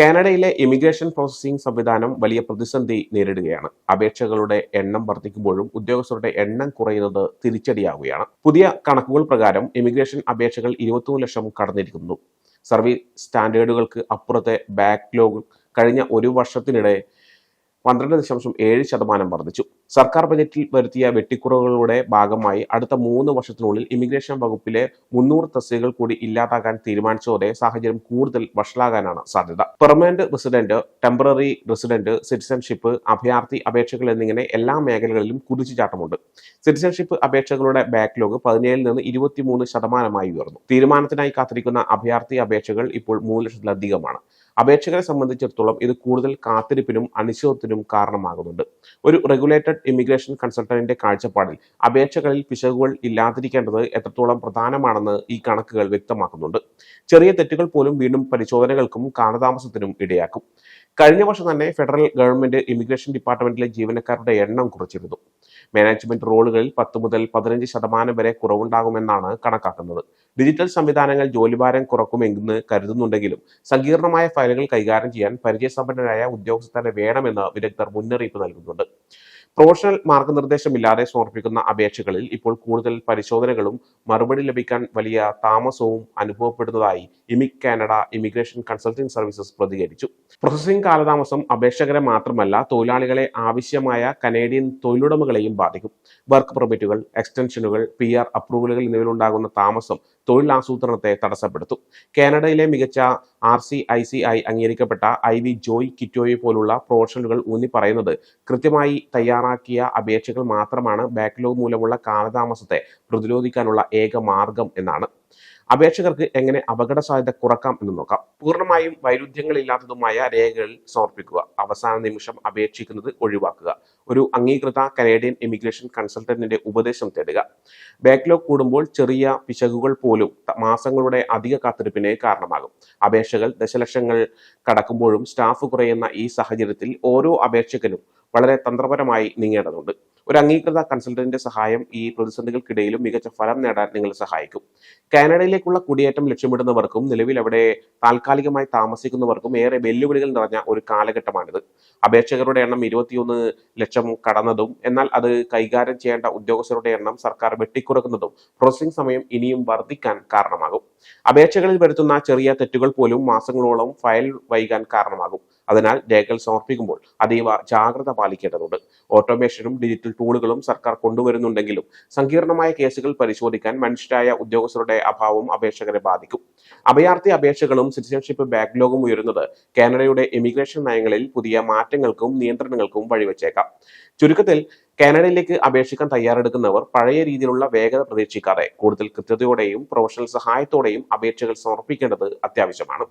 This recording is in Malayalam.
കാനഡയിലെ ഇമിഗ്രേഷൻ പ്രോസസിംഗ് സംവിധാനം വലിയ പ്രതിസന്ധി നേരിടുകയാണ്. അപേക്ഷകളുടെ എണ്ണം വർദ്ധിക്കുമ്പോഴും ഉദ്യോഗസ്ഥരുടെ എണ്ണം കുറയുന്നത് തിരിച്ചടിയാവുകയാണ്. പുതിയ കണക്കുകൾ പ്രകാരം ഇമിഗ്രേഷൻ അപേക്ഷകൾ ഇരുപത്തിമൂന്ന് ലക്ഷം കടന്നിരിക്കുന്നു. സർവീസ് സ്റ്റാൻഡേർഡുകൾക്ക് അപ്പുറത്തെ ബാക്ക്ലോഗ് കഴിഞ്ഞ ഒരു വർഷത്തിനിടെ പന്ത്രണ്ട് ദശാംശം ഏഴ് ശതമാനം വർദ്ധിച്ചു. സർക്കാർ ബജറ്റിൽ വരുത്തിയ വെട്ടിക്കുറവുകളുടെ ഭാഗമായി അടുത്ത മൂന്ന് വർഷത്തിനുള്ളിൽ ഇമിഗ്രേഷൻ വകുപ്പിലെ മുന്നൂറ് തസ്തികകൾ കൂടി ഇല്ലാതാക്കാൻ തീരുമാനിച്ചതോടെ സാഹചര്യം കൂടുതൽ വഷളാകാനാണ് സാധ്യത. Permanent resident temporary resident citizenship അഭയാർത്ഥി അപേക്ഷകൾ എന്നിങ്ങനെ എല്ലാ മേഖലകളിലും കുതിച്ചുചാട്ടമുണ്ട്. സിറ്റിസൺഷിപ്പ് അപേക്ഷകളുടെ ബാക്ക്ലോഗ് പതിനേഴിൽ നിന്ന് ഇരുപത്തിമൂന്ന് ശതമാനമായി ഉയർന്നു. തീരുമാനത്തിനായി കാത്തിരിക്കുന്ന അഭയാർത്ഥി അപേക്ഷകൾ ഇപ്പോൾ മൂന്ന് ലക്ഷത്തിലധികമാണ്. അപേക്ഷകരെ സംബന്ധിച്ചിടത്തോളം ഇത് കൂടുതൽ കാത്തിരിപ്പിനും അനിശ്ചിതത്വത്തിനും കാരണമാകുന്നുണ്ട്. ഒരു റെഗുലേറ്റഡ് ഇമിഗ്രേഷൻ കൺസൾട്ടന്റിന്റെ കാഴ്ചപ്പാടിൽ. അപേക്ഷകളിൽ പിശകുകൾ ഇല്ലാതിരിക്കേണ്ടത് എത്രത്തോളം പ്രധാനമാണെന്ന് ഈ കണക്കുകൾ വ്യക്തമാക്കുന്നുണ്ട്. ചെറിയ തെറ്റുകൾ പോലും വീണ്ടും പരിശോധനകൾക്കും കാലതാമസത്തിനും ഇടയാക്കും. കഴിഞ്ഞ വർഷം തന്നെ ഫെഡറൽ ഗവൺമെന്റ് ഇമിഗ്രേഷൻ ഡിപ്പാർട്ട്മെന്റിലെ ജീവനക്കാരുടെ എണ്ണം കുറച്ചിരുന്നു. മാനേജ്മെന്റ് റോളുകളിൽ പത്ത് മുതൽ പതിനഞ്ച് ശതമാനം വരെ കുറവുണ്ടാകുമെന്നാണ് കണക്കാക്കുന്നത്. ഡിജിറ്റൽ സംവിധാനങ്ങൾ ജോലിഭാരം കുറക്കുമെന്ന് കരുതുന്നുണ്ടെങ്കിലും സങ്കീർണമായ ഫയലുകൾ കൈകാര്യം ചെയ്യാൻ പരിചയസമ്പന്നരായ ഉദ്യോഗസ്ഥരെ വേണമെന്ന് വിദഗ്ധർ മുന്നറിയിപ്പ് നൽകുന്നുണ്ട്. പ്രൊഫഷണൽ മാർഗനിർദ്ദേശമില്ലാതെ സമർപ്പിക്കുന്ന അപേക്ഷകളിൽ ഇപ്പോൾ കൂടുതൽ പരിശോധനകളും മറുപടി ലഭിക്കാൻ വലിയ താമസവും അനുഭവപ്പെടുന്നതായി ഇമിക് കാനഡ ഇമിഗ്രേഷൻ കൺസൾട്ടിംഗ് സർവീസസ് പ്രതികരിച്ചു. പ്രോസസ്സിംഗ് കാലതാമസം അപേക്ഷകരെ മാത്രമല്ല തൊഴിലാളികളെ ആവശ്യമായ കനേഡിയൻ തൊഴിലുടമകളെയും ബാധിക്കും. വർക്ക് പെർമിറ്റുകൾ എക്സ്റ്റൻഷനുകൾ പി ആർ അപ്രൂവലുകൾ എന്നിവയിലുണ്ടാകുന്ന താമസം തൊഴിൽ ആസൂത്രണത്തെ തടസ്സപ്പെടുത്തും. കാനഡയിലെ മികച്ച R C I C I അംഗീകരിക്കപ്പെട്ട ഐ വി ജോയ് കിറ്റോയി പോലുള്ള പ്രൊഫഷണലുകൾ ഊന്നി പറയുന്നത് കൃത്യമായി തയ്യാറാക്കിയ അപേക്ഷകൾ മാത്രമാണ് ബാക്ക്ലോഗ് മൂലമുള്ള കാലതാമസത്തെ പ്രതിരോധിക്കാനുള്ള ഏക മാർഗം എന്നാണ്. അപേക്ഷകർക്ക് എങ്ങനെ അപകട സാധ്യത കുറക്കാം എന്ന് നോക്കാം. പൂർണമായും വൈരുദ്ധ്യങ്ങളില്ലാത്തതുമായ രേഖകൾ സമർപ്പിക്കുക. അവസാന നിമിഷം അപേക്ഷിക്കുന്നത് ഒഴിവാക്കുക. ഒരു അംഗീകൃത കനേഡിയൻ ഇമിഗ്രേഷൻ കൺസൾട്ടന്റിന്റെ ഉപദേശം തേടുക. ബാക്ക്ലോഗ് കൂടുമ്പോൾ ചെറിയ പിശകുകൾ പോലും മാസങ്ങളുടെ അധിക കാത്തിരിപ്പിന് കാരണമാകും. അപേക്ഷകൾ ദശലക്ഷങ്ങൾ കടക്കുമ്പോഴും സ്റ്റാഫ് കുറയുന്ന ഈ സാഹചര്യത്തിൽ ഓരോ അപേക്ഷകനും വളരെ തന്ത്രപരമായി നീങ്ങേണ്ടതുണ്ട്. ഒരു അംഗീകൃത കൺസൾട്ടന്റിന്റെ സഹായം ഈ പ്രതിസന്ധികൾക്കിടയിലും മികച്ച ഫലം നേടാൻ നിങ്ങളെ സഹായിക്കും. കാനഡയിലേക്കുള്ള കുടിയേറ്റം ലക്ഷ്യമിടുന്നവർക്കും നിലവിൽ അവിടെ താൽക്കാലികമായി താമസിക്കുന്നവർക്കും ഏറെ വെല്ലുവിളികൾ നിറഞ്ഞ ഒരു കാലഘട്ടമാണിത്. അപേക്ഷകരുടെ എണ്ണം ഇരുപത്തിയൊന്ന് ലക്ഷം കടന്നതും എന്നാൽ അത് കൈകാര്യം ചെയ്യേണ്ട ഉദ്യോഗസ്ഥരുടെ എണ്ണം സർക്കാർ വെട്ടിക്കുറക്കുന്നതും പ്രോസസ്സിംഗ് സമയം ഇനിയും വർദ്ധിക്കാൻ കാരണമാകും. അപേക്ഷകളിൽ വരുത്തുന്ന ചെറിയ തെറ്റുകൾ പോലും മാസങ്ങളോളം ഫയൽ വൈകാൻ കാരണമാകും. അതിനാൽ രേഖകൾ സമർപ്പിക്കുമ്പോൾ അതീവ ജാഗ്രത പാലിക്കേണ്ടതുണ്ട്. ഓട്ടോമേഷനും ഡിജിറ്റൽ ടൂളുകളും സർക്കാർ കൊണ്ടുവരുന്നുണ്ടെങ്കിലും സങ്കീർണമായ കേസുകൾ പരിശോധിക്കാൻ മനുഷ്യരായ ഉദ്യോഗസ്ഥരുടെ അഭാവം അപേക്ഷകരെ ബാധിക്കും. അഭയാർത്ഥി അപേക്ഷകളും സിറ്റിസൺഷിപ്പ് ബാക്ക്ലോഗും ഉയരുന്നത് കാനഡയുടെ ഇമിഗ്രേഷൻ നയങ്ങളിൽ പുതിയ മാറ്റങ്ങൾക്കും നിയന്ത്രണങ്ങൾക്കും വഴിവെച്ചേക്കാം. ചുരുക്കത്തിൽ കാനഡയിലേക്ക് അപേക്ഷിക്കാൻ തയ്യാറെടുക്കുന്നവർ പഴയ രീതിയിലുള്ള വേഗത പ്രതീക്ഷിക്കാതെ കൂടുതൽ കൃത്യതയോടെയും പ്രൊഫഷണൽ സഹായത്തോടെയും അപേക്ഷകൾ സമർപ്പിക്കേണ്ടത് അത്യാവശ്യമാണ്.